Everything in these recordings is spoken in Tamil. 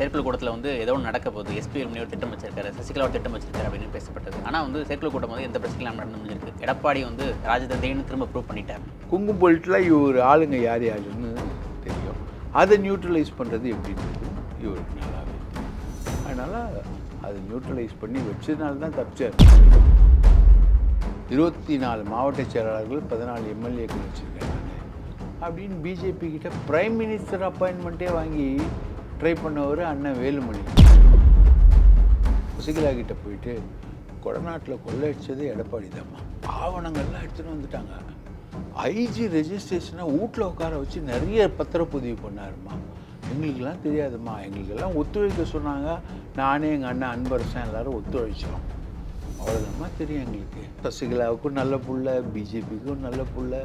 செயற்குழு கூட்டத்தில் வந்து ஏதோ ஒன்று நடக்க போகுது. எஸ்பி ஒரு திட்டம் வச்சிருக்காரு. சசிகலாவோட திட்டம் வச்சிருக்காரு அப்படின்னு பேசப்பட்டது. ஆனால் வந்து செயற்குழு கூட்டம் வந்து எந்த பிரச்சனையும் நடந்து முடிஞ்சிருக்கு. எடப்பாடி வந்து ராஜதந்திரின்னு திரும்ப ப்ரூவ் பண்ணிட்டார். குங்கும் பொலிட்டில் இவர் ஆளுங்க யார் யாருன்னு தெரியும். அதை நியூட்ரலைஸ் பண்ணுறது எப்படின்றது இவருக்கு நல்லாவே அதனால் அதை நியூட்ரலைஸ் பண்ணி வச்சதுனால தான் தப்பிச்சார். இருபத்தி நாலு மாவட்ட செயலாளர்கள் பதினாலு எம்எல்ஏக்கள் வச்சுருக்காங்க. அப்படின்னு பிஜேபி கிட்ட பிரைம் மினிஸ்டர் அப்பாயின்மெண்ட்டே வாங்கி ட்ரை பண்ணவர் அண்ணன் வேலுமணி. சசிகலா கிட்ட போயிட்டு கொடநாட்டில் கொள்ளையடிச்சது எடப்பாடி தாம்மா. ஆவணங்கள்லாம் எடுத்துகிட்டு வந்துட்டாங்க. ஐஜி ரெஜிஸ்ட்ரேஷனை வீட்டில் உட்கார வச்சு நிறைய பத்திரப்பதிவு பண்ணாருமா எங்களுக்கெல்லாம் தெரியாதும்மா. எங்களுக்கெல்லாம் ஒத்துழைக்க சொன்னாங்க. நானே எங்கள் அண்ணன் அன்பரசன் எல்லாரும் ஒத்துழைச்சோம். அவ்வளோதாம்மா தெரியும் எங்களுக்கு. சசிகலாவுக்கும் நல்ல புள்ள பிஜேபிக்கும் நல்ல புள்ள.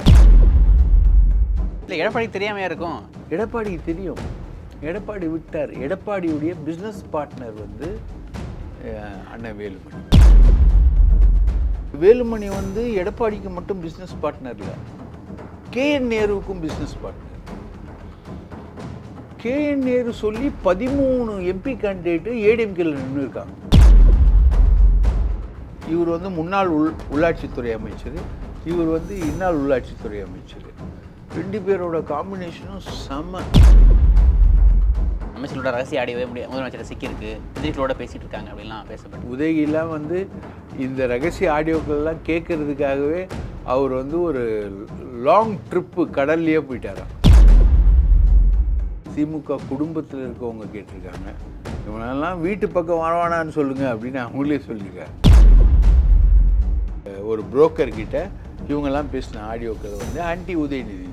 இல்லை எடப்பாடி தெரியாமையா இருக்கும்? எடப்பாடிக்கு தெரியும். எடப்பாடி விட்டார். எடப்பாடியுடைய பிஸ்னஸ் பார்ட்னர் வந்து அண்ணன் வேலுமணி. வேலுமணி வந்து எடப்பாடிக்கு மட்டும் பிஸ்னஸ் பார்ட்னர் இல்லை. KN நேருவுக்கும் business partner K N Nehru சொல்லி பதிமூணு எம்பி கேண்டிடேட்டு ஏடிஎம்கேல நின்று இருக்காங்க இவர் வந்து முன்னாள் உள் உள்ளாட்சித்துறை அமைச்சர். இவர் வந்து இந்நாள் உள்ளாட்சித்துறை அமைச்சர். ரெண்டு பேரோட காம்பினேஷனும் செம. அமைச்சர்களோட ரகசிய ஆடியவே முடியாது முதலமைச்சர் சிக்கியிருக்கு. எதிரிகளோட பேசிட்டு இருக்காங்க அப்படின்லாம் பேசப்பட்டு உதயகிலாம் வந்து இந்த ரகசிய ஆடியோக்கள்லாம் கேட்கறதுக்காகவே அவர் வந்து ஒரு லாங் ட்ரிப்பு கடல்லையே போயிட்டாராம். திமுக குடும்பத்தில் இருக்கவங்க கேட்டிருக்காங்க. இவனெல்லாம் வீட்டு பக்கம் வரவானான்னு சொல்லுங்கள் அப்படின்னு அவங்களே சொல்லியிருக்காங்க. ஒரு புரோக்கர் கிட்ட இவங்கெல்லாம் பேசின ஆடியோக்கள் வந்து ஆன்டி உதயநிதி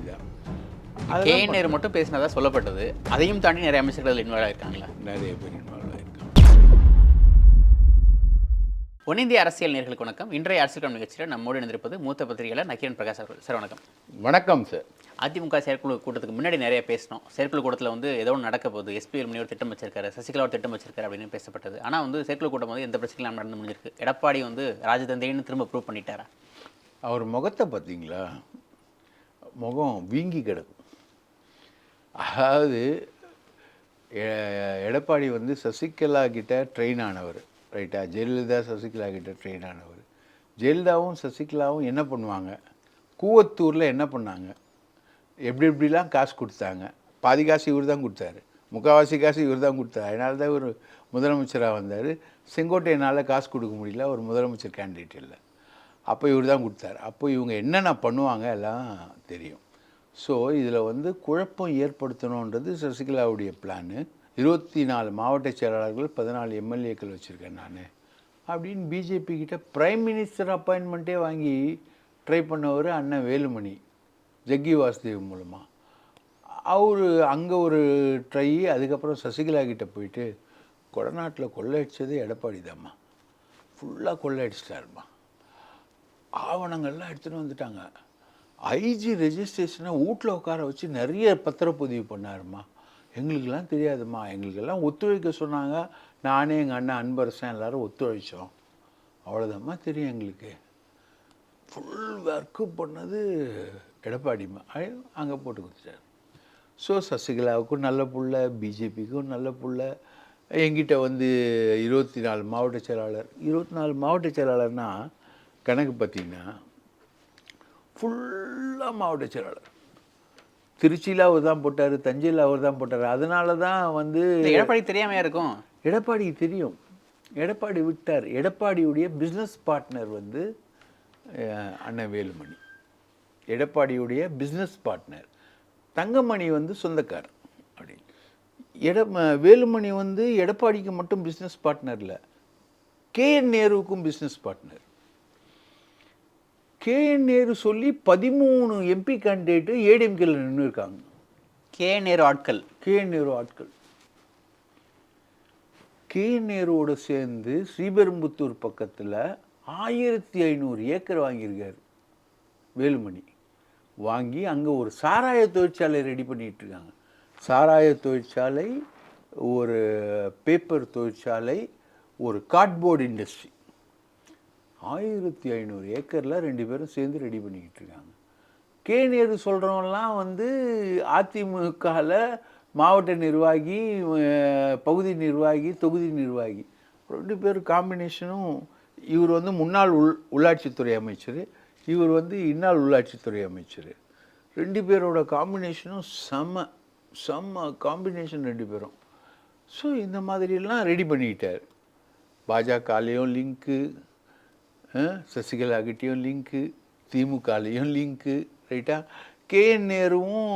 தான் கே நேரு மட்டும் பேசினதா சொல்லப்பட்டது. அதையும் தாண்டி நிறைய அமைச்சர்கள் இன்வால்வ் ஆயிருக்காங்களா? நிறைய பேர் இன்வால்வ் ஆயிருக்காங்க. ஒன்னிந்திய அரசியல் நேர்களுக்கு வணக்கம். இன்றைய அரசியல் நிகழ்ச்சியில் நம்மோடு இணைந்திருப்பது மூத்த பத்திரிகையாளர் நக்கீரன் பிரகாஷ் அவர்கள் சார் வணக்கம். வணக்கம் சார். அதிமுக செயற்குழு கூட்டத்துக்கு முன்னாடி நிறைய பேசினோம். செயற்குழு கூட்டத்தில் வந்து ஏதோ ஒன்று நடக்க போகுது. எஸ்பிஎல் முன்னே ஒரு திட்டம் வச்சிருக்காரு சசிகலா ஒரு திட்டம் வச்சிருக்காரு அப்படின்னு பேசப்பட்டது. ஆனால் வந்து செயற்குழு கூட்டம் வந்து எந்த பிரச்சனையும் நடந்து முடிஞ்சிருக்கு. எடப்பாடி வந்து ராஜதந்திரின்னு திரும்ப ப்ரூவ் பண்ணிட்டாரா? அவர் முகத்தை பார்த்தீங்களா? முகம் வீங்கி கிடக்கும். அதாவது எ- எடப்பாடி வந்து சசிகலா கிட்ட ட்ரெயின் ஆனவர் ரைட்டா ஜெயலலிதா சசிகலா கிட்ட ட்ரெயின் ஆனவர். ஜெயலலிதாவும் சசிகலாவும் என்ன பண்ணுவாங்க? கூவத்தூரில் என்ன பண்ணாங்க? எப்படி எப்படிலாம் காசு கொடுத்தாங்க? பாதி காசு இவர் தான் கொடுத்தாரு. முக்கால்வாசி காசு இவர் தான் கொடுத்தாரு. அதனால தான் ஒரு முதலமைச்சராக வந்தார். செங்கோட்டையனால் காசு கொடுக்க முடியல. ஒரு முதலமைச்சர் கேண்டிடேட் இல்லை. அப்போ இவர் தான் கொடுத்தாரு. அப்போ இவங்க என்னென்ன பண்ணுவாங்க எல்லாம் தெரியும். ஸோ இதில் வந்து குழப்பம் ஏற்படுத்தணுன்றது சசிகலாவுடைய பிளானு இருபத்தி நாலு மாவட்ட செயலாளர்கள் பதினாலு எம்எல்ஏக்கள் வச்சுருக்கேன் நான். அப்படின்னு பிஜேபி கிட்ட பிரைம் மினிஸ்டர் அப்பாயின்மெண்ட்டே வாங்கி ட்ரை பண்ணவர் அண்ணன் வேலுமணி ஜக்கி வாசுதேவ் மூலமாக அவர் அங்கே ஒரு ட்ரை அதுக்கப்புறம் சசிகலா கிட்ட போயிட்டு கொடநாட்டில் கொள்ளையடிச்சது எடப்பாடி தாம்மா ஃபுல்லாக கொள்ளையடிச்சிட்டாருமா. ஆவணங்கள்லாம் எடுத்துகிட்டு வந்துட்டாங்க. ஐஜி ரெஜிஸ்ட்ரேஷனை வீட்டில் உட்கார வச்சு நிறைய பத்திரப்பதிவு பண்ணாருமா எங்களுக்கெல்லாம் தெரியாதும்மா. எங்களுக்கெல்லாம் ஒத்துழைக்க சொன்னாங்க. நானே எங்கள் அண்ணன் அன்பரசன் எல்லோரும் ஒத்துழைச்சோம். அவ்வளோதாம்மா தெரியும் எங்களுக்கு. ஃபுல் ஒர்க்கு பண்ணது எடப்பாடிமா அங்கே போட்டு கொடுத்துட்டார். ஸோ சசிகலாவுக்கும் நல்ல புள்ள பிஜேபிக்கும் நல்ல புள்ள. எங்கிட்ட வந்து இருபத்தி நாலு மாவட்ட செயலாளர். இருபத்தி நாலு மாவட்ட செயலாளர்னால் கணக்கு பார்த்திங்கன்னா ஃபுல்லாக மாவட்ட செயலாளர். திருச்சியில் அவர் தான் போட்டார் தஞ்சையில் அவர் தான் போட்டார். அதனால தான் வந்து எடப்பாடி தெரியாமையா இருக்கும்? எடப்பாடிக்கு தெரியும். எடப்பாடி விட்டார். எடப்பாடியுடைய பிஸ்னஸ் பார்ட்னர் வந்து அண்ணன் வேலுமணி. எடப்பாடியுடைய பிஸ்னஸ் பார்ட்னர் தங்கமணி வந்து சொந்தக்காரர். அப்படின்னு எட வேலுமணி வந்து எடப்பாடிக்கு மட்டும் பிஸ்னஸ் பார்ட்னர் இல்லை. KN நேருவுக்கும் business partner K N Nehru சொல்லி பதிமூணு எம்பி கேண்டிடேட்டு ஏடிஎம்கேல நின்று இருக்காங்க கே நேரு ஆட்கள். கேஎன் நேரு ஆட்கள். கே நேருவோட சேர்ந்து ஸ்ரீபெரும்புத்தூர் பக்கத்தில் ஆயிரத்தி ஐநூறு ஏக்கர் வாங்கியிருக்காரு வேலுமணி. வாங்கி அங்கே ஒரு சாராய தொழிற்சாலை ரெடி பண்ணிட்டு இருக்காங்க சாராய தொழிற்சாலை ஒரு பேப்பர் தொழிற்சாலை ஒரு கார்ட்போர்டு இண்டஸ்ட்ரி ஆயிரத்தி ஐநூறு ஏக்கரில் ரெண்டு பேரும் சேர்ந்து ரெடி பண்ணிக்கிட்டு இருக்காங்க. கே நேரு சொல்கிறவங்கலாம் வந்து அதிமுகவில் மாவட்ட நிர்வாகி பகுதி நிர்வாகி தொகுதி நிர்வாகி. ரெண்டு பேர் காம்பினேஷனும் இவர் வந்து முன்னாள் உள் உள்ளாட்சித்துறை அமைச்சர் இவர் வந்து இன்னாள் உள்ளாட்சித்துறை அமைச்சர். ரெண்டு பேரோட காம்பினேஷனும் செம்ம செம்ம காம்பினேஷன் ரெண்டு பேரும். ஸோ இந்த மாதிரியெல்லாம் ரெடி பண்ணிக்கிட்டார். பாஜகலேயும் லிங்க்கு சசிகலாகிட்டேயும் லிங்க்கு திமுகலேயும் லிங்க்கு ரைட்டா கே என் நேருவும்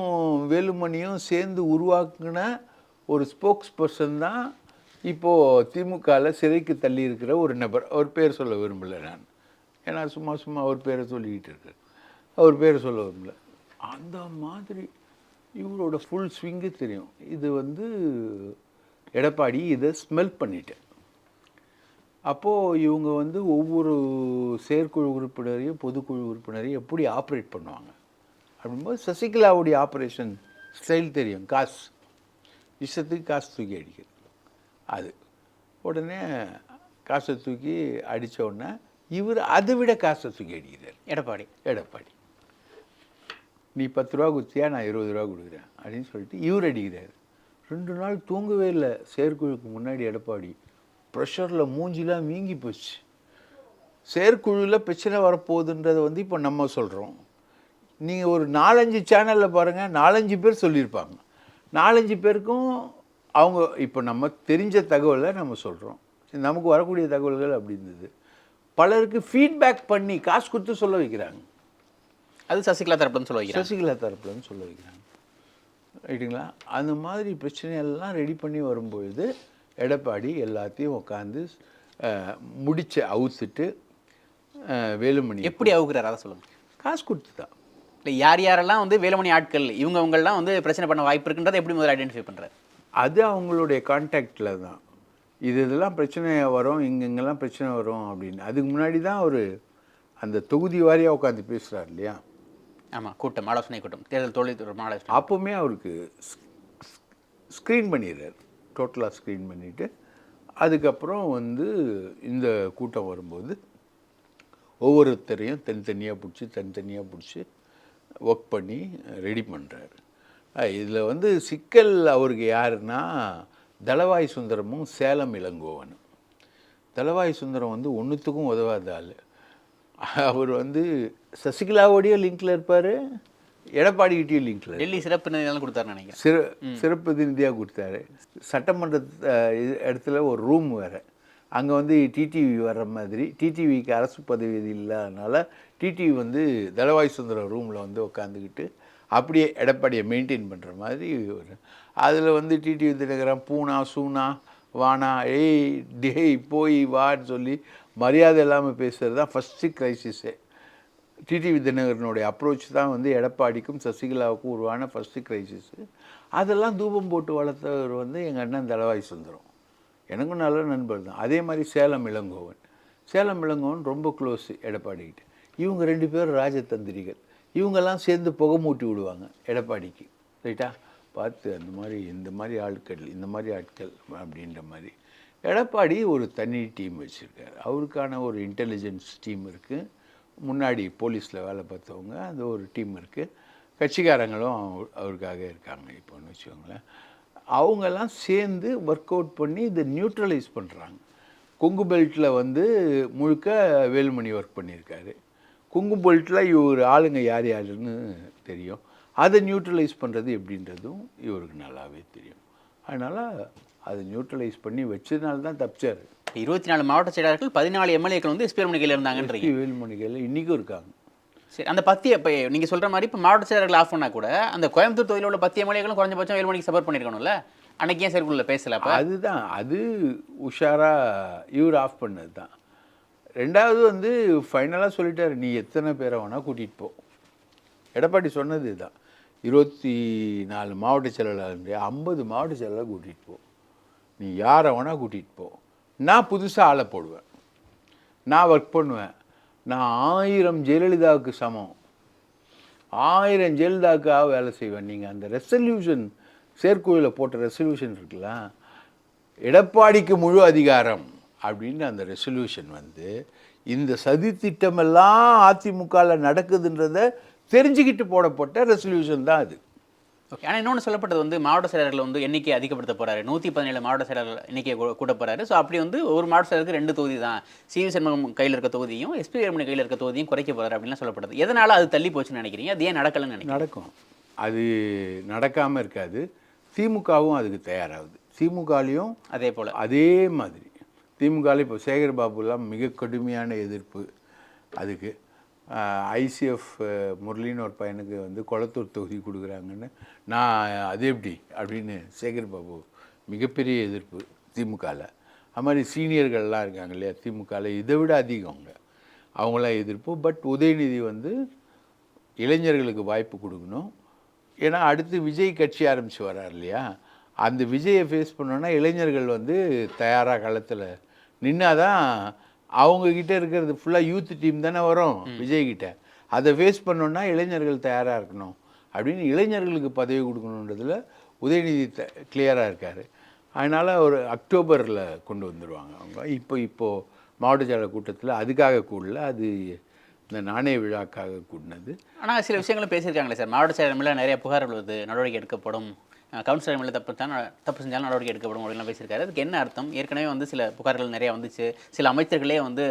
வேலுமணியும் சேர்ந்து உருவாக்குன ஒரு ஸ்போக்ஸ் பர்சன் தான் இப்போது திமுகவில் சிறைக்கு தள்ளி இருக்கிற ஒரு நபர். அவர் பேர் சொல்ல விரும்பலை நான். ஏன்னா சும்மா சும்மா அவர் பேரை சொல்லிக்கிட்டு இருக்கார். அவர் பேரை சொல்ல விரும்பல. அந்த மாதிரி இவரோட ஃபுல் ஸ்விங்கு தெரியும். இது வந்து எடப்பாடி இதை ஸ்மெல் பண்ணிட்டேன் அப்போது இவங்க வந்து ஒவ்வொரு செயற்குழு உறுப்பினரையும் பொதுக்குழு உறுப்பினரையும் எப்படி ஆப்ரேட் பண்ணுவாங்க? அப்படிங்கும்போது சசிகலாவுடைய ஆப்ரேஷன் ஸ்டைல் தெரியும். காசு இஷ்டத்துக்கு காசு தூக்கி அடிக்கிறது. அது. உடனே காசை தூக்கி அடிச்ச உடனே இவர் அதை விட காசை தூக்கி அடிக்கிறார். எடப்பாடி. எடப்பாடி. நீ பத்து ரூபா கொடுத்தியா? நான் இருபது ரூபா கொடுக்குறேன். அப்படின்னு சொல்லிட்டு இவர் அடிக்கிறார். ரெண்டு நாள் தூங்கவே இல்லை. செயற்குழுக்கு முன்னாடி எடப்பாடி. ப்ரெஷரில் மூஞ்சிலாம் வீங்கி போச்சு. செயற்குழுவில் பிரச்சனை வரப்போகுதுன்றதை வந்து இப்போ நம்ம சொல்கிறோம் நீங்கள் ஒரு நாலஞ்சு சேனலில் பாருங்கள் நாலஞ்சு பேர் சொல்லியிருப்பாங்க. நாலஞ்சு பேருக்கும் அவங்க இப்போ நம்ம தெரிஞ்ச தகவலை நம்ம சொல்கிறோம் நமக்கு வரக்கூடிய தகவல்கள் அப்படி இருந்தது. பலருக்கு ஃபீட்பேக் பண்ணி காசு கொடுத்து சொல்ல வைக்கிறாங்க. அது சசிகலா தரப்புன்னு சொல்ல வைக்கிறேன் சசிகலா தரப்புலன்னு சொல்ல வைக்கிறாங்க. ரைட்டுங்களா? அந்த மாதிரி பிரச்சனையெல்லாம் ரெடி பண்ணி வரும்பொழுது எடப்பாடி எல்லாத்தையும் உட்காந்து முடிச்ச அவுத்துட்டு வேலுமணி எப்படி அவுக்குறாரு? அதை சொல்லுங்க. காசு கொடுத்து தான் இல்லை யார் யாரெல்லாம் வந்து வேலுமணி ஆட்கள் இவங்க இவங்கெல்லாம் வந்து பிரச்சனை பண்ண வாய்ப்பு இருக்குன்றதை எப்படி முதல்ல ஐடென்டிஃபை பண்ணுறாரு அது அவங்களுடைய கான்டாக்டில் தான். இது இதெல்லாம் பிரச்சனை வரும் இங்க இங்கெல்லாம் பிரச்சனை வரும் அப்படின்னு. அதுக்கு முன்னாடி தான் அவர் அந்த தொகுதி வாரியாக உட்காந்து பேசுகிறார் இல்லையா? ஆமாம் கூட்டம் ஆலோசனை கூட்டம் தேர்தல் தொடர்பான ஆலோசனை அப்போவுமே அவருக்கு ஸ்க்ரீன் பண்ணிடுறார். டோட்டலாக ஸ்க்ரீன் பண்ணிவிட்டு அதுக்கப்புறம் வந்து இந்த கூட்டம் வரும்போது ஒவ்வொருத்தரையும் தனித்தனியாக பிடிச்சி தனித்தனியாக பிடிச்சி ஒர்க் பண்ணி ரெடி பண்ணுறாரு இதில் வந்து சிக்கல் அவருக்கு யாருன்னா தளவாய் சுந்தரமும் சேலம் இளங்கோவனும். தளவாய் சுந்தரம் வந்து ஒன்றுத்துக்கும் உதவாத ஆள். அவர் வந்து சசிகலாவோடய லிங்கில் இருப்பார். எடப்பாடிக்கிட்டேயும் லிங்க்ல டெல்லி சிறப்பு நிலையெல்லாம் கொடுத்தாருன்னு நினைக்கிறேன். சிற சிறப்பு பிரதிநிதியாக கொடுத்தாரு. சட்டமன்ற இடத்துல ஒரு ரூம் வேறு. அங்கே வந்து டிடிவி வர்ற மாதிரி டிடிவிக்கு அரசு பதவி இது இல்லாதனால டிடிவி வந்து தளவாய் சுந்தரம் ரூமில் வந்து உட்காந்துக்கிட்டு அப்படியே எடப்பாடியை மெயின்டைன் பண்ணுற மாதிரி ஒரு அதில் வந்து டிடிவி தினகரன் பூனா சூனா வானா ஏய் டேய் போய் வான்னு சொல்லி மரியாதை இல்லாமல் பேசுகிறது தான் ஃபஸ்ட்டு க்ரைசிஸே டிடிவி தினகரனுடைய அப்ரோச் தான் வந்து எடப்பாடிக்கும் சசிகலாவுக்கும் உருவான ஃபஸ்ட்டு கிரைசிஸு அதெல்லாம் தூபம் போட்டு வளர்த்தவர் வந்து எங்கள் அண்ணன் தலைவாய் சுந்தரம் எனக்கும் நல்ல நண்பர் தான். அதே மாதிரி சேலம் இளங்கோவன். சேலம் இளங்கோவன் ரொம்ப க்ளோஸு எடப்பாடிக்கிட்ட இவங்க ரெண்டு பேரும் ராஜதந்திரிகள். இவங்கெல்லாம் சேர்ந்து புகை மூட்டி விடுவாங்க எடப்பாடிக்கு. ரைட்டா? பார்த்து அந்த மாதிரி இந்த மாதிரி ஆட்கள் இந்த மாதிரி ஆட்கள் அப்படின்ற மாதிரி. எடப்பாடி ஒரு தனி டீம் வச்சுருக்கார். அவருக்கான ஒரு இன்டெலிஜென்ஸ் டீம் இருக்குது முன்னாடி போலீஸில் வேலை பார்த்தவங்க அந்த ஒரு டீம் இருக்குது கட்சிக்காரங்களும் அவருக்காக இருக்காங்க இப்போன்னு வச்சுக்கோங்களேன். அவங்கெல்லாம் சேர்ந்து ஒர்க் அவுட் பண்ணி இதை நியூட்ரலைஸ் பண்ணுறாங்க கொங்கு பெல்ட்டில் வந்து முழுக்க வேலுமணி ஒர்க் பண்ணியிருக்காரு. கொங்கு பெல்ட்டில் இவர் ஆளுங்க யார் யாருன்னு தெரியும். அதை நியூட்ரலைஸ் பண்ணுறது எப்படின்றதும் இவருக்கு நல்லாவே தெரியும். அதனால் அதை நியூட்ரலைஸ் பண்ணி வச்சதுனால தான் தப்பிச்சார். இருபத்தி நாலு மாவட்ட செயலாளர்கள் பதினாலு எம்எல்ஏக்கள் வந்து எஸ்பிஆர் கையில் இருந்தாங்கன்றீங்க. வேலுமணிகள் இன்றைக்கும் இருக்காங்க. சரி அந்த பத்தி இப்போ நீங்கள் சொல்கிற மாதிரி இப்போ மாவட்ட செயலாளர்கள் ஆஃப் பண்ணால் கூட அந்த கோயம்புத்தூர் தொகுதியில் உள்ள பத்து எம்எல்ஏக்களும் குறைஞ்சபட்சம் வேலுமணிக்கு சப்போர்ட் பண்ணியிருக்கணும்ல அன்னைக்கு ஏன் செயற்குள்ள பேசல அப்போ? அதுதான் அது உஷாரா இவர் ஆஃப் பண்ணது தான் ரெண்டாவது வந்து ஃபைனலாக சொல்லிட்டாரு நீ எத்தனை பேரை வேணால் கூட்டிகிட்டு போ. எடப்பாடி சொன்னது தான் இருபத்தி நாலு மாவட்ட செயலாளர் ஐம்பது மாவட்ட செயலாளர் கூட்டிகிட்டு போ. நீ யாரை வேணால் கூட்டிகிட்டு போ. நான் புதுசாக ஆளை போடுவேன். நான் ஒர்க் பண்ணுவேன். நான் ஆயிரம் ஜெயலலிதாவுக்கு சமம். ஆயிரம் ஜெயலலிதாவுக்காக வேலை செய்வேன். நீங்கள் அந்த ரெசல்யூஷன் செயற்குழுவில் போட்ட ரெசல்யூஷன் இருக்குல்ல எடப்பாடிக்கு முழு அதிகாரம் அப்படின்னு அந்த ரெசல்யூஷன் வந்து இந்த சதி திட்டமெல்லாம் அதிமுகவில் நடக்குதுன்றதை தெரிஞ்சுக்கிட்டு போடப்பட்ட ரெசல்யூஷன் தான் அது. ஓகே ஆனால் இன்னொன்று சொல்லப்பட்டது வந்து மாவட்ட செயலர்கள் வந்து எண்ணிக்கை அதிகப்படுத்த போறாரு. நூற்றி பதினேழு மாவட்ட செயலர்கள் எண்ணிக்கையை கூ- கூட்ட போறாரு. ஸோ அப்படி வந்து ஒரு மாவட்ட செயலருக்கு ரெண்டு தொகுதி தான். சிவி சண்முகம் கையில் இருக்க தொகுதியும் எஸ்பி வேலுமணி கையில் இருக்க தொகுதியும் குறைக்க போறாரு அப்படின்லாம் சொல்லப்படுது எதனால அது தள்ளி போச்சுன்னு நினைக்கிறீங்க? அது ஏன் நடக்கலன்னு நினைக்கிறீங்க? நடக்கும். அது நடக்காமல் இருக்காது. திமுகவும் அதுக்கு தயாராகுது. திமுகலையும் அதே போல. அதே மாதிரி. திமுகவில் இப்போ சேகர் பாபுலாம் மிக கடுமையான எதிர்ப்பு அதுக்கு. ஐசிஎஃப் முரளின்னு ஒரு பையனுக்கு வந்து குளத்தூர் தொகுதி கொடுக்குறாங்கன்னு. நான் அது எப்படி? அப்படின்னு சேகர் பாபு மிகப்பெரிய எதிர்ப்பு திமுகவில் அது மாதிரி சீனியர்கள்லாம் இருக்காங்க இல்லையா திமுகவில் இதை விட அதிகம் அவங்க. அவங்களாம் எதிர்ப்பு. பட் உதயநிதி வந்து இளைஞர்களுக்கு வாய்ப்பு கொடுக்கணும். ஏன்னா அடுத்து விஜய் கட்சி ஆரம்பித்து வர்றார் இல்லையா? அந்த விஜயை ஃபேஸ் பண்ணோன்னா இளைஞர்கள் வந்து தயாராக காலத்தில் நின்னாதான் தான் கிட்ட இருக்கிறது ஃபுல்லாக யூத் டீம் தானே வரும் விஜய் கிட்ட அதை ஃபேஸ் பண்ணோன்னா இளைஞர்கள் தயாராக இருக்கணும். அப்படின்னு இளைஞர்களுக்கு பதவி கொடுக்கணுன்றதுல உதயநிதி த கிளியராக இருக்கார். அதனால் ஒரு அக்டோபரில் கொண்டு வந்துடுவாங்க அவங்க. இப்போ இப்போது மாவட்ட செயலர் கூட்டத்தில் அதுக்காக கூடல அது இந்த நாணய விழாக்காக கூடினது. ஆனால் சில விஷயங்களும் பேசியிருக்காங்களே சார். மாவட்ட செயலர் மேலே நிறைய புகார் உள்ளது நடவடிக்கை எடுக்கப்படும். கவுன்சிலர் மேலே தப்பு தான் தப்பு செஞ்சாலும் நடவடிக்கை எடுக்கப்படும் அப்படின்லாம் பேசியிருக்காரு. அதுக்கு என்ன அர்த்தம்? ஏற்கனவே வந்து சில புகார்கள் நிறையா வந்துச்சு. சில அமைச்சர்களே வந்து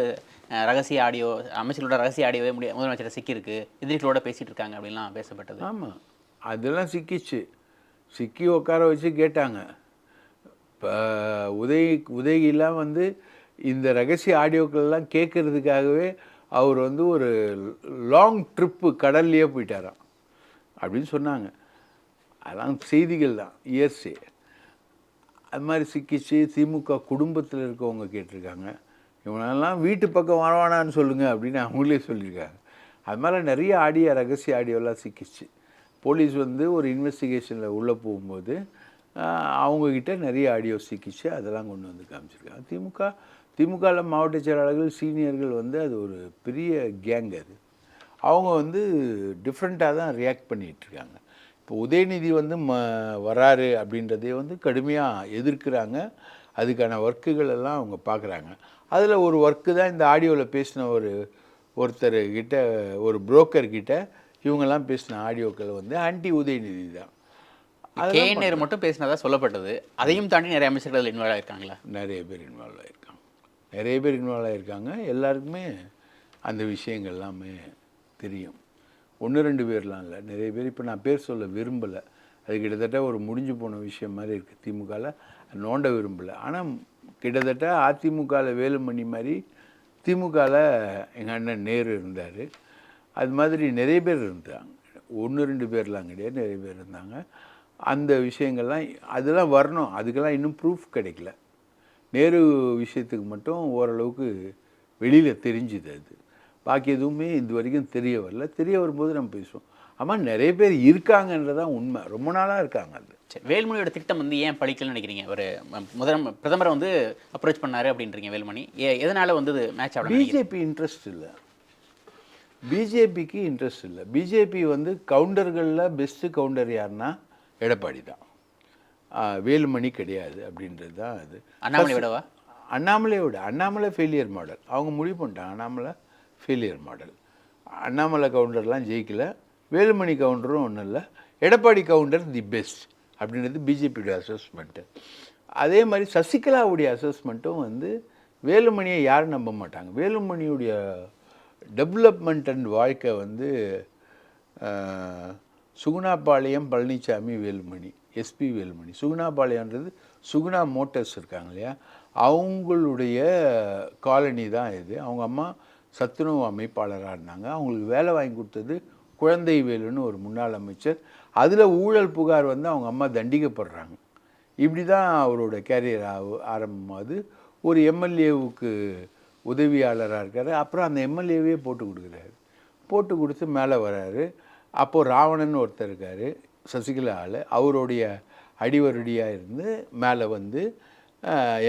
ரகசிய ஆடியோ அமைச்சர்களோட ரகசிய ஆடியோவே முடிய முதலமைச்சர் சிக்கியிருக்கு. எதிரிகளோட பேசிகிட்டு இருக்காங்க அப்படின்லாம் பேசப்பட்டது. ஆமாம் அதெல்லாம் சிக்கிச்சு. சிக்கி உட்கார வச்சு கேட்டாங்க. இப்போ உதய் உதயகிலாம் வந்து இந்த ரகசிய ஆடியோக்கள்லாம் கேட்குறதுக்காகவே அவர் வந்து ஒரு லாங் ட்ரிப்பு கடல்லையே போயிட்டாராம் அப்படின்னு சொன்னாங்க. அதெல்லாம் செய்திகள் தான் இயர்ஸே அது மாதிரி சிக்கிச்சு திமுக குடும்பத்தில் இருக்கவங்க கேட்டிருக்காங்க. இவனெல்லாம் வீட்டு பக்கம் வரவானான்னு சொல்லுங்கள் அப்படின்னு அவங்களே சொல்லியிருக்காங்க. அது மேலே நிறைய ஆடியோ ரகசிய ஆடியோலாம் சிக்கிச்சு. போலீஸ் வந்து ஒரு இன்வெஸ்டிகேஷனில் உள்ளே போகும்போது அவங்கக்கிட்ட நிறைய ஆடியோ சிக்கிச்சு அதெல்லாம் கொண்டு வந்து காமிச்சிருக்காங்க. திமுக திமுகவில் மாவட்ட செயலாளர்கள் சீனியர்கள் வந்து அது ஒரு பெரிய கேங் அது. அவங்க வந்து டிஃப்ரெண்ட்டாக தான் ரியாக்ட் பண்ணிகிட்ருக்காங்க இப்போ உதயநிதி வந்து ம வராரு அப்படின்றதே வந்து கடுமையாக எதிர்க்கிறாங்க. அதுக்கான ஒர்க்குகள் எல்லாம் அவங்க பார்க்குறாங்க. அதில் ஒரு ஒர்க்கு தான் இந்த ஆடியோவில் பேசின ஒரு ஒருத்தர் கிட்ட ஒரு புரோக்கர் கிட்ட இவங்கெல்லாம் பேசின ஆடியோக்கள் வந்து ஆன்டி உதயநிதி தான். கே நேரு மட்டும் பேசினதா சொல்லப்பட்டது. அதையும் தாண்டி நிறைய அமைச்சர்கள் இன்வால்வ் ஆயிருக்காங்களா? நிறைய பேர் இன்வால்வ் ஆகிருக்காங்க நிறைய பேர் இன்வால்வ் ஆகிருக்காங்க எல்லாருக்குமே அந்த விஷயங்கள் எல்லாமே தெரியும். ஒன்று ரெண்டு பேர்லாம் இல்லை. நிறைய பேர் இப்போ நான் பேர் சொல்ல விரும்பலை. அது கிட்டத்தட்ட ஒரு முடிஞ்சு போன விஷயம் மாதிரி இருக்குது திமுகவில் நோண்ட விரும்பலை. ஆனால் கிட்டத்தட்ட அதிமுகவில் வேலுமணி மாதிரி திமுகவில் எங்கள் அண்ணன் நேரு இருந்தார். அது மாதிரி நிறைய பேர் இருந்தாங்க. ஒன்று ரெண்டு பேர்லாம் கிடையாது. நிறைய பேர் இருந்தாங்க. அந்த விஷயங்கள்லாம் அதெல்லாம் வரணும். அதுக்கெல்லாம் இன்னும் ப்ரூஃப் கிடைக்கல. நேரு விஷயத்துக்கு மட்டும் ஓரளவுக்கு வெளியில் தெரிஞ்சுது அது. பாக்கி எதுவுமே இது வரைக்கும் தெரிய வரல. தெரிய வரும்போது நம்ம பேசுவோம். ஆமாம் நிறைய பேர் இருக்காங்கன்றதான் உண்மை. ரொம்ப நாளாக இருக்காங்க அது. வேலுமணியோட திட்டம் வந்து ஏன் பழிக்கலன்னு நினைக்கிறீங்க? ஒரு முதல் பிரதமரை வந்து அப்ரோச் பண்ணாரு அப்படின்றீங்க வேலுமணி. ஏ எதனால வந்து மேட்ச் ஆகல பிஜேபி இன்ட்ரெஸ்ட் இல்லை. பிஜேபிக்கு இன்ட்ரெஸ்ட் இல்லை. பிஜேபி வந்து கவுண்டர்களில் பெஸ்ட்டு கவுண்டர் யாருன்னா எடப்பாடி தான். வேலுமணி கிடையாது அப்படின்றது தான் அது. அண்ணாமலை விடவா அண்ணாமலையை விட அண்ணாமலை ஃபெயிலியர் மாடல் அவங்க முடிவு பண்ணிட்டாங்க. அண்ணாமலை ஃபெயிலியர் மாடல் அண்ணாமலை கவுண்டர்லாம் ஜெயிக்கல வேலுமணி கவுண்டரும் ஒன்றும் இல்லை எடப்பாடி கவுண்டர் தி பெஸ்ட் அப்படின்றது பிஜேபியோட அசஸ்மெண்ட்டு அதே மாதிரி சசிகலாவுடைய அசஸ்மெண்ட்டும் வந்து வேலுமணியை யாரும் நம்ப மாட்டாங்க. வேலுமணியுடைய டெவலப்மெண்ட் அண்ட் வாழ்க்கை வந்து சுகுணாபாளையம் பழனிசாமி வேலுமணி எஸ்பி வேலுமணி. சுகுணாபாளையன்றது சுகுணா மோட்டர்ஸ் இருக்காங்க இல்லையா? அவங்களுடைய காலனி தான் இது. அவங்க அம்மா சத்துணவு அமைப்பாளராக இருந்தாங்க அவங்களுக்கு வேலை வாங்கி கொடுத்தது குழந்தை வேலுன்னு ஒரு முன்னாள் அமைச்சர். அதில் ஊழல் புகார் வந்து அவங்க அம்மா தண்டிக்கப்படுறாங்க. இப்படி தான் அவரோட கேரியர் ஆரம்பமாகுது. ஒரு எம்எல்ஏவுக்கு உதவியாளராக இருக்கார். அப்புறம் அந்த எம்எல்ஏவே போட்டு கொடுக்குறாரு. போட்டு கொடுத்து மேலே வராரு. அப்போது ராவணன் ஒருத்தர் இருக்கார் சசிகலா ஆள். அவருடைய அடிவருடியாக இருந்து மேலே வந்து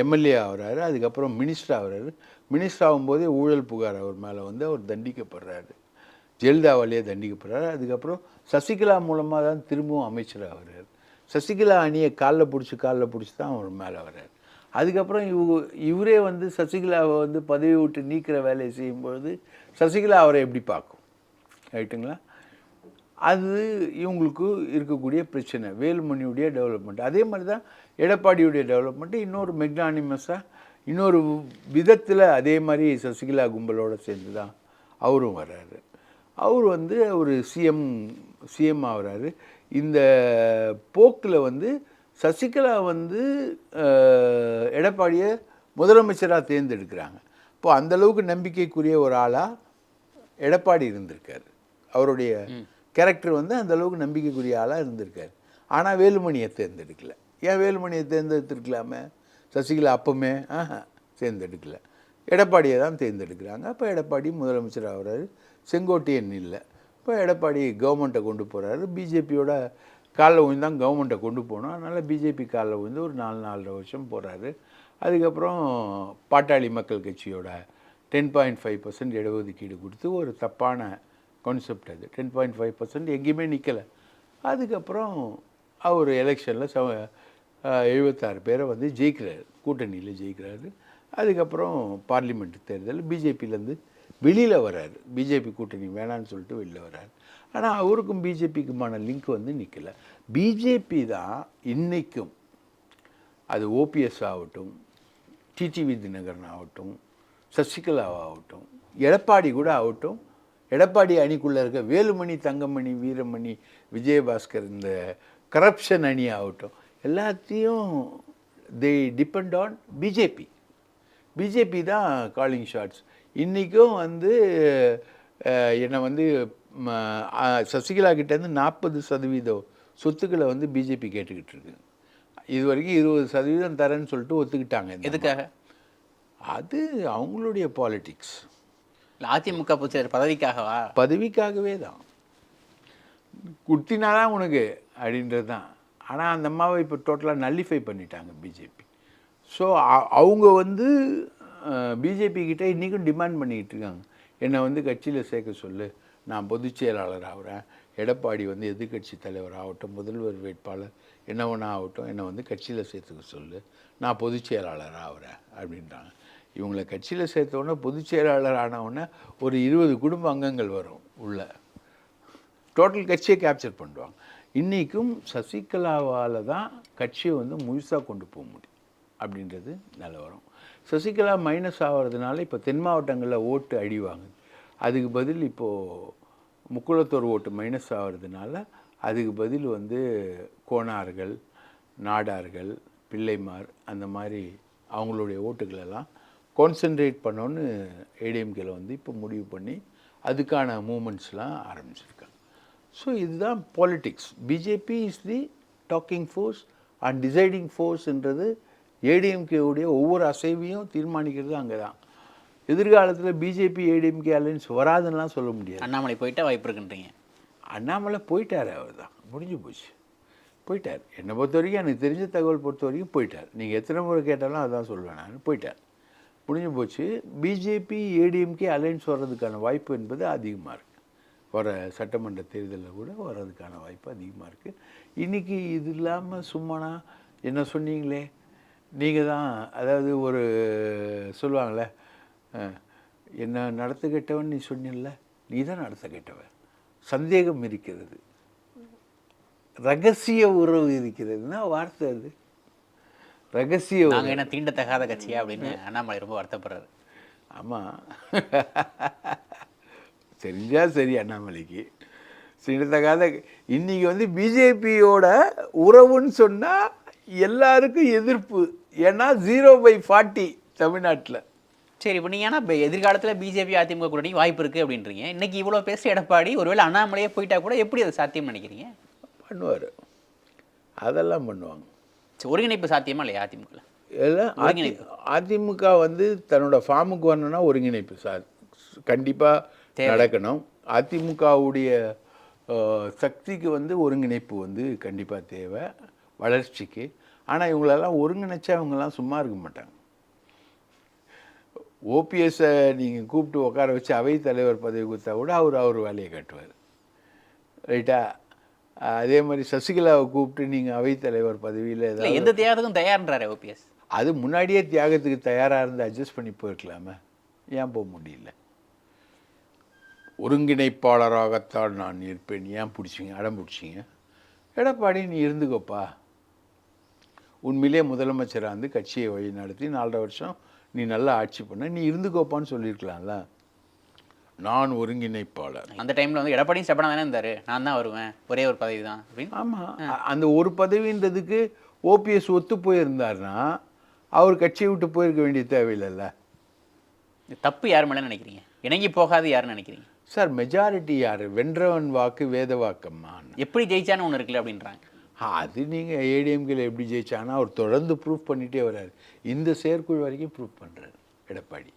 எம்எல்ஏ ஆகிறாரு. அதுக்கப்புறம் மினிஸ்டர் ஆகிறாரு. மினிஸ்டர் ஆகும்போதே ஊழல் புகார் அவர் மேலே வந்து அவர் தண்டிக்கப்படுறாரு. ஜெயலலிதாவாலேயே தண்டிக்கப்படுறாரு. அதுக்கப்புறம் சசிகலா மூலமாக தான் திரும்பவும் அமைச்சர் வர்றார் சசிகலா அணியை காலில் பிடிச்சி காலில் பிடிச்சி தான் அவர் மேலே வர்றார். அதுக்கப்புறம் இவ இவரே வந்து சசிகலாவை வந்து பதவி விட்டு நீக்கிற வேலையை செய்யும்பொழுது சசிகலா அவரை எப்படி பார்க்கும்? ரைட்டுங்களா அது இவங்களுக்கு இருக்கக்கூடிய பிரச்சனை. வேலுமணியுடைய டெவலப்மெண்ட் அதே மாதிரி தான் எடப்பாடியுடைய டெவலப்மெண்ட்டு இன்னொரு மெக்னானிமஸாக இன்னொரு விதத்தில் அதே மாதிரி சசிகலா கும்பலோட சேர்ந்து தான் அவரும் வர்றாரு. அவர் வந்து ஒரு சிஎம் சிஎம் ஆகுறாரு. இந்த போக்கில் வந்து சசிகலா வந்து எடப்பாடியை முதலமைச்சராக தேர்ந்தெடுக்கிறாங்க. இப்போ அந்த அளவுக்கு நம்பிக்கைக்குரிய ஒரு ஆளாக எடப்பாடி இருந்திருக்காரு. அவருடைய கேரக்டர் வந்து அந்த அளவுக்கு நம்பிக்கைக்குரிய ஆளாக இருந்திருக்காரு. ஆனால் வேலுமணியை தேர்ந்தெடுக்கல. ஏன் வேலுமணியை தேர்ந்தெடுத்துருக்கலாமே? சசிகலா அப்பமே ஆஹா தேர்ந்தெடுக்கல. எடப்பாடியை தான் தேர்ந்தெடுக்கிறாங்க. அப்போ எடப்பாடி முதலமைச்சர் ஆகிறாரு. செங்கோட்டையன் இல்லை. இப்போ எடப்பாடி கவர்மெண்ட்டை கொண்டு போகிறாரு பிஜேபியோட காலில் விழுந்து தான் கவர்மெண்ட்டை கொண்டு போகணும். அதனால் பிஜேபி காலில் விழுந்து ஒரு நாலு நாலரை வருஷம் போகிறாரு அதுக்கப்புறம் பாட்டாளி மக்கள் கட்சியோட டென் பாயிண்ட் ஃபைவ் பர்சன்ட் இடஒதுக்கீடு கொடுத்து ஒரு தப்பான கான்செப்ட் அது. டென் பாயிண்ட் ஃபைவ் பர்சன்ட் எங்கேயுமே நிற்கலை அதுக்கப்புறம் அவர் எலெக்ஷனில் ச எழுபத்தாறு பேரை வந்து ஜெயிக்கிறார். கூட்டணியில் ஜெயிக்கிறாரு. அதுக்கப்புறம் பார்லிமெண்ட் தேர்தல் பிஜேபியிலேருந்து வெளியில் வர்றார். பிஜேபி கூட்டணி வேணான்னு சொல்லிட்டு வெளியில் வர்றார். ஆனால் அவருக்கும் பிஜேபிக்குமான லிங்க் வந்து நிற்கலை பிஜேபி தான் இன்றைக்கும் அது ஓபிஎஸ் ஆகட்டும் டிடிவி தினகரன் ஆகட்டும் சசிகலா ஆகட்டும் எடப்பாடி கூட ஆகட்டும் எடப்பாடி அணிக்குள்ளே இருக்க வேலுமணி தங்கமணி வீரமணி விஜயபாஸ்கர் இந்த கரப்ஷன் அணி ஆகட்டும் எல்லாத்தையும் they depend on BJP BJP தான் காலிங் ஷாட்ஸ் இன்றைக்கும் வந்து என்னை வந்து சசிகலா கிட்டேருந்து நாற்பது சதவீதம் சொத்துக்களை வந்து பிஜேபி கேட்டுக்கிட்டு இருக்கு. இது வரைக்கும் இருபது சதவீதம் தரேன்னு சொல்லிட்டு ஒத்துக்கிட்டாங்க எதுக்காக? அது அவங்களுடைய பாலிடிக்ஸ் இல்லை அதிமுக பொதுச்செயலர் பதவிக்காகவா? பதவிக்காகவே தான். குத்தினாதான் உனக்கு? அப்படின்றது தான். ஆனால் அந்த அம்மாவை இப்போ டோட்டலாக நல்லிஃபை பண்ணிட்டாங்க பிஜேபி ஸோ அவங்க வந்து பிஜேபி கிட்ட இன்றைக்கும் டிமாண்ட் பண்ணிக்கிட்டு இருக்காங்க. என்னை வந்து கட்சியில் சேர்க்க சொல்லு. நான் பொதுச் செயலாளர் ஆகிறேன். எடப்பாடி வந்து எதிர்க்கட்சி தலைவர் ஆகட்டும் முதல்வர் வேட்பாளர். என்ன ஆகட்டும். என்னை வந்து கட்சியில் சேர்த்துக்க சொல்லு. நான் பொதுச் செயலாளர் ஆகிறேன் அப்படின்றாங்க. இவங்களை கட்சியில் சேர்த்தோன்னே பொதுச் செயலாளர் ஆனவுடனே ஒரு இருபது குடும்ப அங்கங்கள் வரும் உள்ள. டோட்டல் கட்சியை கேப்சர் பண்ணுவாங்க. இன்றைக்கும் சசிகலாவால் தான் கட்சியை வந்து முழுசாக கொண்டு போக முடியும். அப்படின்றது நிலவரம் சசிகலா மைனஸ் ஆகிறதுனால இப்போ தென் மாவட்டங்களில் ஓட்டு அடி அதுக்கு பதில் இப்போது முக்குளத்தோர் ஓட்டு மைனஸ் ஆகிறதுனால அதுக்கு பதில் வந்து கோணார்கள் நாடார்கள் பிள்ளைமார் அந்த மாதிரி அவங்களுடைய ஓட்டுகளெல்லாம் கான்சென்ட்ரேட் பண்ணோன்னு ஏடிஎம்கேல வந்து இப்போ முடிவு பண்ணி அதுக்கான மூமெண்ட்ஸ்லாம் ஆரம்பிச்சிருக்கு. ஸோ இதுதான் politics BJP is the talking force and deciding ஃபோர்ஸ்ன்றது ஏடிஎம்கேவுடைய ஒவ்வொரு அசைவையும் தீர்மானிக்கிறது அங்கே தான். எதிர்காலத்தில் பிஜேபி ஏடிஎம்கே அலைன்ஸ் வராதுன்னெலாம் சொல்ல முடியாது. அண்ணாமலை போயிட்டா வாய்ப்பு இருக்குன்றீங்க. அண்ணாமலை போயிட்டார் அவர் தான் முடிஞ்சு போச்சு. போயிட்டார். என்னை பொறுத்த வரைக்கும் எனக்கு தெரிஞ்ச தகவல் பொறுத்த வரைக்கும் போயிட்டார். நீங்கள் எத்தனை முறை கேட்டாலும் அதான் சொல்லுவேன் நான். போயிட்டார். முடிஞ்சு போச்சு. பிஜேபி ஏடிஎம்கே அலைன்ஸ் வர்றதுக்கான வாய்ப்பு என்பது அதிகமாக இருக்குது வர சட்டமன்ற தேர்தலில் கூட வர்றதுக்கான வாய்ப்பு அதிகமாக இருக்குது இன்றைக்கி இது இல்லாமல் சும்மானா என்ன சொன்னீங்களே? நீங்கள் தான் அதாவது ஒரு சொல்லுவாங்கள்ல அஹ், என்ன நடத்த கெட்டவன் நீ சொன்னில்ல நீ தான் நடத்த கெட்டவன். சந்தேகம் இருக்கிறது. ரகசிய உறவு இருக்கிறதுன்னா வார்த்தை அது. ரகசிய உறவு. நாங்க என்ன தீண்டத்தகாத கட்சியா அப்படின்னு அண்ணாமலை ரொம்ப வருத்தப்படுறாரு. ஆமாம் தெரிஞ்சா சரி அண்ணாமலைக்கு. சின்னத்தகாத இன்னைக்கு வந்து பிஜேபியோட உறவுன்னு சொன்னால் எல்லாருக்கும் எதிர்ப்பு. ஏன்னா ஜீரோ பை ஃபார்ட்டி தமிழ்நாட்டில். சரி இப்போ நீங்க ஏன்னா இப்போ எதிர்காலத்துல பிஜேபி அதிமுக கூட்டணி வாய்ப்பு இருக்கு அப்படின்றீங்க. இன்னைக்கு இவ்வளவு பேசுற எடப்பாடி ஒருவேளை அண்ணாமலையே போயிட்டா கூட எப்படி அது சாத்தியம் நினைக்கிறீங்க? பண்ணுவார். அதெல்லாம் பண்ணுவாங்க. சரி, ஒருங்கிணைப்பு சாத்தியமா இல்லையா அதிமுக எல்லாம். அதிமுக வந்து தன்னோட ஃபார்முக்கு வரணும்னா ஒருங்கிணைப்பு சார். கண்டிப்பாக நடக்கணும். அதிமுகவுடைய சக்திக்கு வந்து ஒருங்கிணைப்பு வந்து கண்டிப்பாக தேவை வளர்ச்சிக்கு. ஆனால் இவங்களெல்லாம் ஒருங்கிணைச்சா இவங்கெல்லாம் சும்மா இருக்க மாட்டாங்க. ஓபிஎஸ்ஸை நீங்கள் கூப்பிட்டு உட்கார வச்சு அவைத் தலைவர் பதவி கொடுத்தா கூட அவர் அவர் வேலையை காட்டுவார். ரைட்டா? அதே மாதிரி சசிகலாவை கூப்பிட்டு நீங்கள் அவைத் தலைவர் பதவியில் ஏதாவது எந்த தியாகத்துக்கும் தயார்ன்றாரு ஓபிஎஸ் அது முன்னாடியே தியாகத்துக்கு தயாராக இருந்து அட்ஜஸ்ட் பண்ணி போயிருக்கலாமே. ஏன் போக முடியல? ஒருங்கிணைப்பாளராகத்தான் நான் இருப்பேன். ஏன் பிடிச்சிங்க? அடம் பிடிச்சிங்க? எடப்பாடி நீ இருந்துக்கோப்பா. உண்மையிலே முதலமைச்சராக இருந்து கட்சியை வழி நடத்தி நாலரை வருஷம் நீ நல்லா ஆட்சி பண்ண நீ இருந்துக்கோப்பான்னு சொல்லியிருக்கலாம்ல. நான் ஒருங்கிணைப்பாளர். அந்த டைம்ல வந்து எடப்பாடியும் ஸ்டெப்பனா தானே இருந்தாரு. நான் தான் வருவேன். ஒரே ஒரு பதவி தான். அப்படின்னு? ஆமாம் அந்த ஒரு பதவின்றதுக்கு ஓபிஎஸ் ஒத்து போயிருந்தாருன்னா அவர் கட்சியை விட்டு போயிருக்க வேண்டிய தேவையில்லைல்ல. தப்பு யார் மேல நினைக்கிறீங்க? இணங்கி போகாது யாருன்னு நினைக்கிறீங்க? சார் மெஜாரிட்டி யார்? வென்றவன் வாக்கு வேத வாக்கம்மான் எப்படி ஜெயிச்சான்னு ஒன்று இருக்குல்ல அப்படின்றாங்க. அது நீங்கள் ஏடிஎம்கேல எப்படி ஜெயிச்சாங்கன்னா அவர் தொடர்ந்து ப்ரூஃப் பண்ணிகிட்டே வர்றாரு. இந்த செயற்குழு வரைக்கும் ப்ரூஃப் பண்ணுறாரு எடப்பாடி.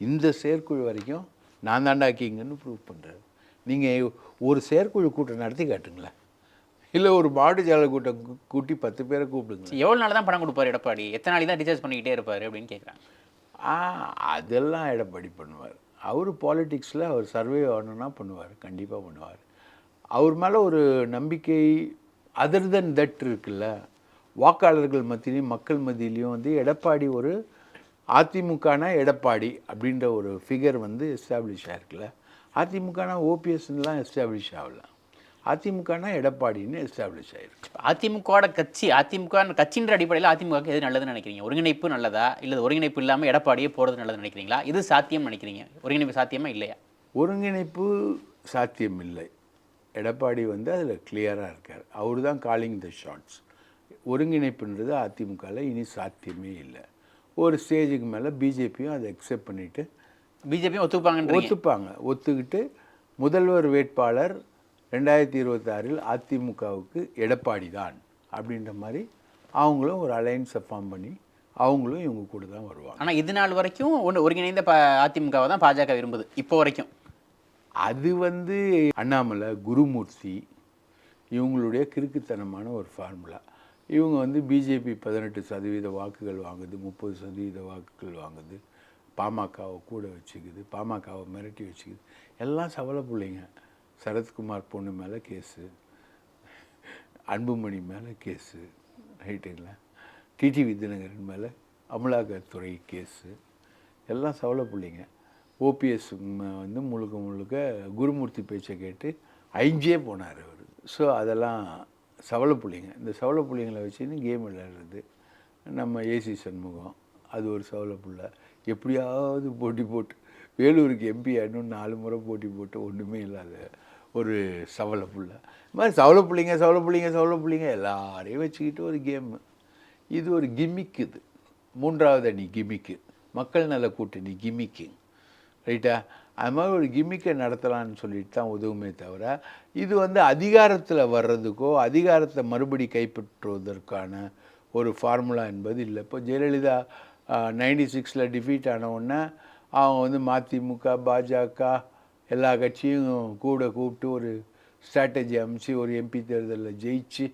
இந்த செயற்குழு வரைக்கும் நான் தாண்டா கிங்கன்னு ப்ரூஃப் பண்ணுறாரு நீங்கள் ஒரு செயற்குழு கூட்டம் நடத்தி காட்டுங்களேன். இல்லை ஒரு மாட்டுச்சாலை கூட்டம் கூட்டி பத்து பேரை கூப்பிடுங்க. எவ்வளவு நாள் தான் பணம் கொடுப்பாரு எடப்பாடி? எத்தனை நாளைக்கு தான் டிசார்ஜ் பண்ணிக்கிட்டே இருப்பாரு அப்படின்னு கேட்குறாங்க ஆ அதெல்லாம் எடப்பாடி பண்ணுவார். அவர் பாலிட்டிக்ஸில் அவர் சர்வே ஆகணும்னா பண்ணுவார் கண்டிப்பாக பண்ணுவார். அவர் மேலே ஒரு நம்பிக்கை அதர் தென் தட் இருக்குல்ல வாக்காளர்கள் மத்தியிலையும் மக்கள் மத்தியிலையும் வந்து எடப்பாடி ஒரு அதிமுகனா எடப்பாடி அப்படின்ற ஒரு ஃபிகர் வந்து எஸ்டாப்ளிஷ் ஆயிருக்குல்ல. அதிமுகனா ஓபிஎஸ்லாம் எஸ்டாப்ளிஷ் ஆகல. அதிமுகனா எடப்பாடின்னு எஸ்டாப்ளிஷ் ஆயிருக்கு அதிமுகவோட கட்சி அதிமுக கட்சின்ற அடிப்படையில் அதிமுக எது நல்லதுன்னு நினைக்கிறீங்க? ஒருங்கிணைப்பு நல்லதா? இல்லை ஒருங்கிணைப்பு இல்லாமல் எடப்பாடியே போகிறது நல்லதுன்னு நினைக்கிறீங்களா? இது சாத்தியம் நினைக்கிறீங்க? ஒருங்கிணைப்பு சாத்தியமா இல்லையா? ஒருங்கிணைப்பு சாத்தியம் இல்லை. எடப்பாடி வந்து அதில் கிளியராக இருக்கார். அவர் தான் காலிங் த ஷாட்ஸ் ஒருங்கிணைப்புன்றது அதிமுகவில் இனி சாத்தியமே இல்லை. ஒரு ஸ்டேஜுக்கு மேலே பிஜேபியும் அதை அக்செப்ட் பண்ணிவிட்டு பிஜேபியும் ஒத்துப்பாங்கன்றீங்க. ஒத்துப்பாங்க. ஒத்துக்கிட்டு முதல்வர் வேட்பாளர் ரெண்டாயிரத்தி இருபத்தாறில் அதிமுகவுக்கு எடப்பாடி தான் அப்படின்ற மாதிரி அவங்களும் ஒரு அலையன்ஸை ஃபார்ம் பண்ணி அவங்களும் இவங்க கூட தான் வருவாங்க. ஆனால் இது நாள் வரைக்கும் ஒன்று ஒருங்கிணைந்த ப அதிமுகவை தான் பாஜக விரும்புது இப்போ வரைக்கும். அது வந்து அண்ணாமலை குருமூர்த்தி இவங்களுடைய கிறுக்குத்தனமான ஒரு ஃபார்முலா இவங்க வந்து பிஜேபி பதினெட்டு சதவீத வாக்குகள் வாங்குது முப்பது சதவீத வாக்குகள் வாங்குது. பாமகவை கூட வச்சுக்குது பாமகவை மிரட்டி வச்சுக்குது. எல்லாம் சவல பிள்ளைங்க. சரத்குமார் பொண்ணு மேலே கேஸு. அன்புமணி மேலே கேஸு. ரைட்டுங்களா டிடி வித்யநகரன் மேலே அமலாக்கத்துறை கேஸு. எல்லாம் சவலை பிள்ளைங்க. ஓபிஎஸ் வந்து முழுக்க முழுக்க குருமூர்த்தி பேச்சை கேட்டு ஐஞ்சே போனார் அவர். ஸோ அதெல்லாம் சவலை பிள்ளைங்க. இந்த சவலை பிள்ளைங்களை வச்சுன்னு கேம் விளையாடுறது. நம்ம ஏசி சண்முகம் அது ஒரு சவலை பிள்ளை. எப்படியாவது போட்டி போட்டு வேலூருக்கு எம்பி இன்னும் நாலு முறை போட்டி போட்டு ஒன்றுமே இல்லாத ஒரு சவலை புள்ள. இது மாதிரி சவலை பிள்ளைங்க சவலை பிள்ளைங்க சவலை பிள்ளைங்க எல்லாரையும் வச்சுக்கிட்டு ஒரு கேமு இது ஒரு கிமிக்கு இது. மூன்றாவது அணி கிமிக்கு மக்கள் நல கூட்டணி கிமிக்கு ரைட்டா அது மாதிரி ஒரு கிமிக்கை நடத்தலான்னு சொல்லிட்டு தான் உதவுமே தவிர இது வந்து அதிகாரத்தில் வர்றதுக்கோ அதிகாரத்தை மறுபடி கைப்பற்றுவதற்கான ஒரு ஃபார்முலா என்பது இல்லை. இப்போ ஜெயலலிதா நைன்டி சிக்ஸில் டிஃபீட் ஆன உடனே அவங்க வந்து மதிமுக பாஜக எல்லா கட்சியும் கூட கூப்பிட்டு ஒரு ஸ்ட்ராட்டஜி அமைச்சு ஒரு எம்பி தேர்தலில் ஜெயிச்சு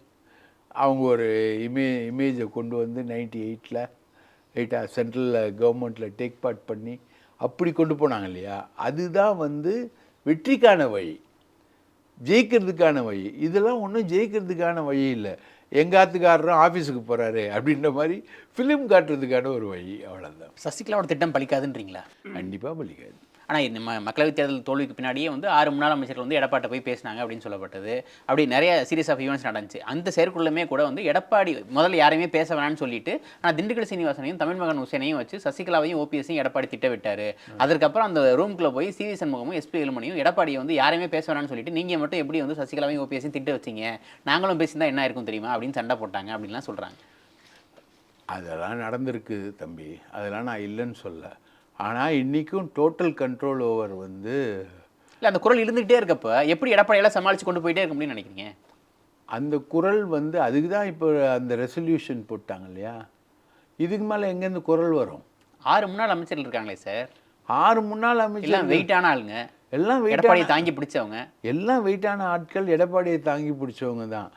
அவங்க ஒரு இமே இமேஜை கொண்டு வந்து நைன்டி எயிட்டில் ரைட்டா சென்ட்ரலில் கவர்மெண்ட்டில் டேக் பார்ட் பண்ணி அப்படி கொண்டு போனாங்க இல்லையா? அதுதான் வந்து வெற்றிக்கான வழி. ஜெயிக்கிறதுக்கான வழி. இதெல்லாம் ஒன்றும் ஜெயிக்கிறதுக்கான வழி இல்லை. எங்கள் ஆத்துக்காரரும் ஆஃபீஸுக்கு போகிறாரு அப்படின்ற மாதிரி ஃபிலிம் காட்டுறதுக்கான ஒரு வழி அவ்வளோதான் சசிகலாவோட திட்டம் பலிக்காதுன்றீங்களா? கண்டிப்பாக பலிக்காது. ஆனால் நம்ம மக்களவைத் தேர்தல் தோல்விக்கு பின்னாடியே வந்து ஆறு முன்னாள் அமைச்சர்கள் வந்து எடப்பாட்டை போய் பேசினாங்க அப்படின்னு சொல்லப்பட்டது. அப்படி நிறைய சீரியஸ் ஆஃப் ஈவெண்ட்ஸ் நடந்துச்சு. அந்த செயற்குழுமே கூட வந்து எடப்பாடி முதல்ல யாரையுமே பேச வேணாம்னு சொல்லிட்டு ஆனால் திண்டுக்கல் சீனிவாசனையும் தமிழ் மகன் ஹுசேனையும் வச்சு சசிகலாவையும் ஓபிஎஸ்ஸையும் எடப்பாடி திட்டவிட்டாரு அதுக்கப்புறம் அந்த ரூம்குள்ள போய் சிவி சண்முகமும் எஸ்பி வேலுமணியும் எடப்பாடியை வந்து யாரையுமே பேச வேணாம்னு சொல்லிட்டு நீங்கள் மட்டும் எப்படி வந்து சசிகலாவையும் ஓபிஎஸ்ஸையும் திட்ட வச்சீங்க? நாங்களும் பேசியிருந்தா என்ன இருக்கும் தெரியுமா? அப்படின்னு சண்டை போட்டாங்க அப்படின்லாம் சொல்கிறாங்க அதெல்லாம் நடந்திருக்கு தம்பி. அதெல்லாம் நான் இல்லைன்னு சொல்ல. ஆனால் இன்றைக்கும் டோட்டல் கண்ட்ரோல் ஓவர் வந்து இல்லை அந்த குரல் இருந்துகிட்டே இருக்கப்ப எப்படி எடப்பாடியெல்லாம் சமாளித்து கொண்டு போயிட்டே இருக்க முடியும்னு நினைக்கிறீங்க? அந்த குரல் வந்து அதுக்கு தான் இப்போ அந்த ரெசல்யூஷன் போட்டாங்க இல்லையா? இதுக்கு மேலே எங்கேருந்து குரல் வரும்? ஆறு முன்னாள் அமைச்சர்கள் இருக்காங்களே சார். ஆறு முன்னாள் அமைச்சர் எல்லாம் வெயிட்டான ஆளுங்க. எல்லாம் எடப்பாடியை தாங்கி பிடிச்சவங்க. எல்லாம் வெயிட்டான ஆட்கள் எடப்பாடியை தாங்கி பிடிச்சவங்க தான்.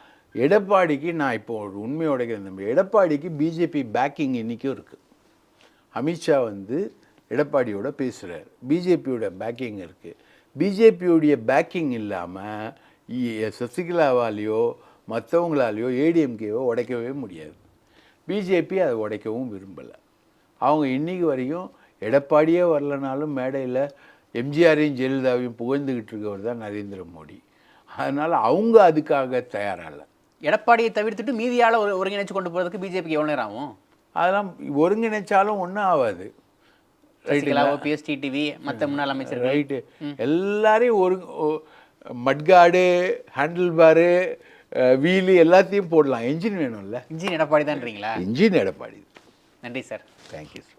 எடப்பாடிக்கு நான் இப்போ ஒரு உண்மையை உடைக்கிறேன் தம்பி. எடப்பாடிக்கு பிஜேபி பேக்கிங் இன்றைக்கும் இருக்குது அமித்ஷா வந்து எடப்பாடியோட பேசுகிறார் பிஜேபியோட பேக்கிங் இருக்குது பிஜேபியோடைய பேக்கிங் இல்லாமல் சசிகலாவாலேயோ மற்றவங்களாலேயோ ஏடிஎம்கேவோ உடைக்கவே முடியாது. பிஜேபி அதை உடைக்கவும் விரும்பலை. அவங்க இன்னைக்கு வரையும் எடப்பாடியே வரலனாலும் மேடையில் எம்ஜிஆரையும் ஜெயலலிதாவையும் புகழ்ந்துக்கிட்டு இருக்கவர் தான் நரேந்திர மோடி. அதனால் அவங்க அதுக்காக தயாராக இல்லை எடப்பாடியை தவிர்த்துட்டு மீதியால ஒரு ஒருங்கிணைச்சு கொண்டு போறதுக்கு பிஜேபிக்கு எவ்வளவு நேரம் ஆகும்? அதெல்லாம் ஒருங்கிணைச்சாலும் ஒன்றும் ஆகாது. சசிகலா ஓபிஎஸ் டிடிவி மற்ற முன்னாள் அமைச்சர்கள். ரைட்டு எல்லாரையும் ஒரு மட்காடு ஹேண்டில் பாரு வீலு எல்லாத்தையும் போடலாம். என்ஜின் வேணும்ல. இன்ஜின் எடப்பாடி தான்றீங்களா இன்ஜின் எடப்பாடி. நன்றி சார் தேங்க்யூ சார்